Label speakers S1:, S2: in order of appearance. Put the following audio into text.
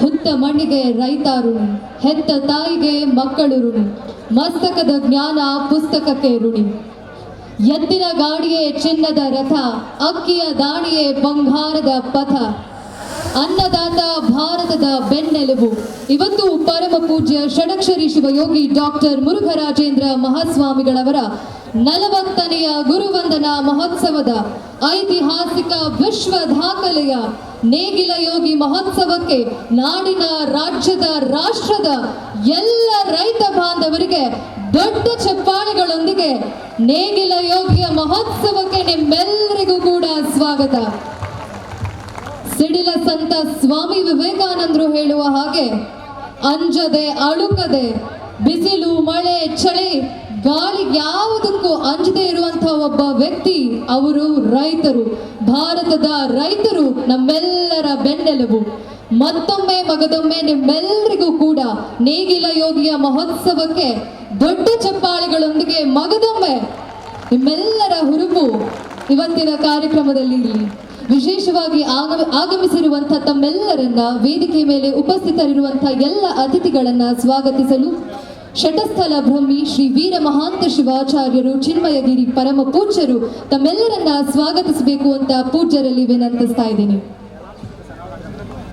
S1: ಹುತ್ತ ಮಣ್ಣಿಗೆ ರೈತರು ಹೆತ್ತ ತಾಯಿಗೆ ಮಕ್ಕಳು ಋಣಿ ಮಸ್ತಕದ ಜ್ಞಾನ ಪುಸ್ತಕಕ್ಕೆ ಋಣಿ. ಎತ್ತಿನ ಗಾಡಿಯೇ ಚಿನ್ನದ ರಥ, ಅಕ್ಕಿಯ ದಾಣಿಯೇ ಬಂಗಾರದ ಪಥ. ಅನ್ನದಾತ ಭಾರತದ ಬೆನ್ನೆಲುಬು. ಇವತ್ತು ಪರಮ ಪೂಜ್ಯ ಷಡಕ್ಷರಿ ಶಿವಯೋಗಿ ಡಾಕ್ಟರ್ ಮುರುಘರಾಜೇಂದ್ರ ಮಹಾಸ್ವಾಮಿಗಳವರ ನಲವತ್ತನೆಯ ಗುರುವಂದನಾ ಮಹೋತ್ಸವದ ಐತಿಹಾಸಿಕ ವಿಶ್ವ ದಾಖಲೆಯ ನೇಗಿಲ ಯೋಗಿ ಮಹೋತ್ಸವಕ್ಕೆ ನಾಡಿನ ರಾಜ್ಯದ ರಾಷ್ಟ್ರದ ಎಲ್ಲ ರೈತ ಬಾಂಧವರಿಗೆ ದೊಡ್ಡ ಚಪ್ಪಾಳೆಗಳೊಂದಿಗೆ ನೇಗಿಲ ಯೋಗಿಯ ಮಹೋತ್ಸವಕ್ಕೆ ನಿಮ್ಮೆಲ್ಲರಿಗೂ ಕೂಡ ಸ್ವಾಗತ. ಸಿಡಿಲ ಸಂತ ಸ್ವಾಮಿ ವಿವೇಕಾನಂದರು ಹೇಳುವ ಹಾಗೆ, ಅಂಜದೆ ಅಳುಕದೆ, ಬಿಸಿಲು ಮಳೆ ಚಳಿ, ಗಾಳಿ ಯಾವುದಕ್ಕೂ ಅಂಜದೆ ಇರುವಂತಹ ಒಬ್ಬ ವ್ಯಕ್ತಿ ಅವರು ರೈತರು. ಭಾರತದ ರೈತರು ನಮ್ಮೆಲ್ಲರ ಬೆನ್ನೆಲುಬು. ಮತ್ತೊಮ್ಮೆ ಮಗದೊಮ್ಮೆ ನಿಮ್ಮೆಲ್ಲರಿಗೂ ಕೂಡ ನೇಗಿಲ ಯೋಗಿಯ ಮಹೋತ್ಸವಕ್ಕೆ ದೊಡ್ಡ ಚಪ್ಪಾಳೆಗಳೊಂದಿಗೆ ಮಗದೊಮ್ಮೆ ನಿಮ್ಮೆಲ್ಲರ ಹುರುಪು ಇವತ್ತಿನ ಕಾರ್ಯಕ್ರಮದಲ್ಲಿ ಇರಲಿ. ವಿಶೇಷವಾಗಿ ಆಗಮ, ಆಗಮಿಸಿರುವಂಥ ತಮ್ಮೆಲ್ಲರನ್ನ ವೇದಿಕೆ ಮೇಲೆ ಉಪಸ್ಥಿತರಿರುವಂಥ ಎಲ್ಲ ಅತಿಥಿಗಳನ್ನ ಸ್ವಾಗತಿಸಲು ಶಟಸ್ಥಲ ಬ್ರಹ್ಮಿ ಶ್ರೀ ವೀರ ಮಹಾಂತ ಶಿವಾಚಾರ್ಯರು, ಚಿನ್ಮಯಗಿರಿ ಪರಮ ಪೂಜ್ಯರು ತಮ್ಮೆಲ್ಲರನ್ನ ಸ್ವಾಗತಿಸಬೇಕು ಅಂತ ಪೂಜ್ಯರಲ್ಲಿ ವಿನಂತಿಸ್ತಾ ಇದ್ದೀನಿ.